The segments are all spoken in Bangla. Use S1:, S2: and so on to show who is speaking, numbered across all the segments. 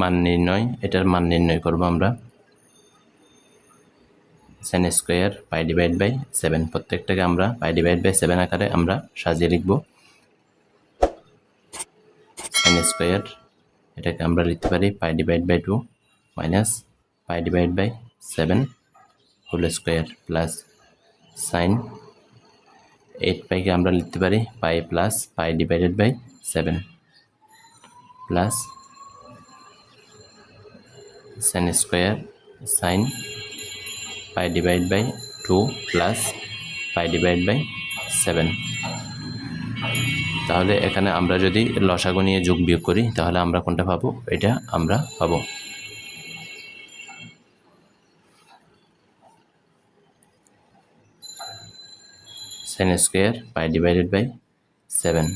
S1: মান নির্ণয়, এটার মান নির্ণয় করব আমরা। Sine square pi divide by seven প্রত্যেকটাকে আমরা পাই ডিভাইড বাই সেভেন আকারে আমরা সাজিয়ে লিখব। সাইন স্কোয়ার এটাকে আমরা লিখতে পারি pi divide by two minus pi divide by seven whole square plus sine eight পাইকে আমরা লিখতে পারি pi plus pi divided by seven plus sine square sine pi divide by two plus pi divide by seven তাহলে এখানে আমরা যদি লসাগু নিয়ে যোগ বিয়োগ করি, তাহলে আমরা কোনটা পাবো? এটা আমরা পাবো। Sine square pi divided by seven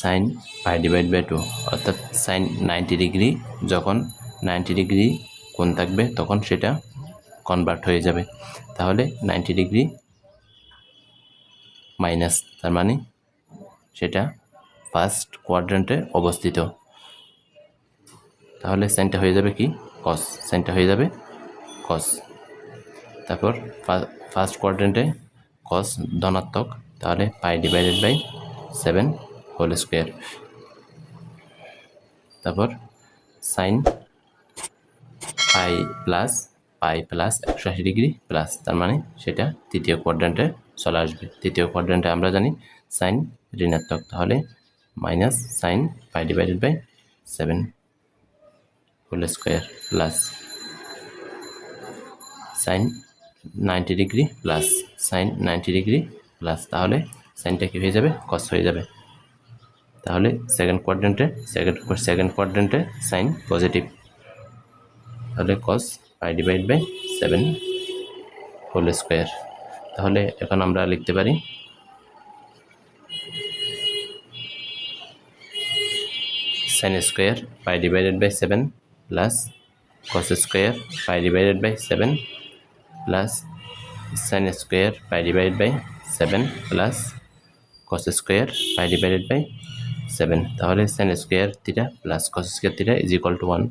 S1: sine pi divide by two, অর্থাৎ সাইন নাইনটি ডিগ্রি, যখন নাইনটি ডিগ্রি কোণ থাকবে, তখন সেটা কনভার্ট হয়ে যাবে। তাহলে নাইনটি ডিগ্রি মাইনাস, তার মানে সেটা ফার্স্ট কোয়াড্রেন্টে অবস্থিত। তাহলে সাইনটা হয়ে যাবে কি? কস সাইনটা হয়ে যাবে কস তারপর ফার্স্ট কোয়াড্রেন্টে কস ধনাত্মক, তাহলে pi divided by seven whole square. তারপর sine pi plus pi plus একশো আশি ডিগ্রি প্লাস তার মানে সেটা তৃতীয় কোয়াড্রেন্টে চলে আসবে। তৃতীয় কোয়াড্রেন্টে আমরা জানি সাইন ঋণাত্মক, তাহলে minus sine pi divided by seven whole square plus sine ninety degree plus sine ninety degree plus তাহলে সাইনটা কী হয়ে যাবে? কস হয়ে যাবে। তাহলে সেকেন্ড কোয়াড্রেন্টে সেকেন্ড সেকেন্ড কোয়াড্রেন্টে সাইন পজিটিভ তাহলে cos pi divide by seven whole square তাহলে এখন আমরা লিখতে পারি sine square pi divided by seven plus cos square pi divided by seven plus sine square pi divided by seven plus cos square pi divided by seven তাহলে sine square theta plus cos square theta is equal to one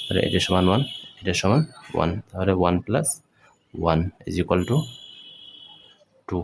S1: তাহলে এটা সমান ওয়ান এটা সমান ওয়ান তাহলে one plus one is equal to two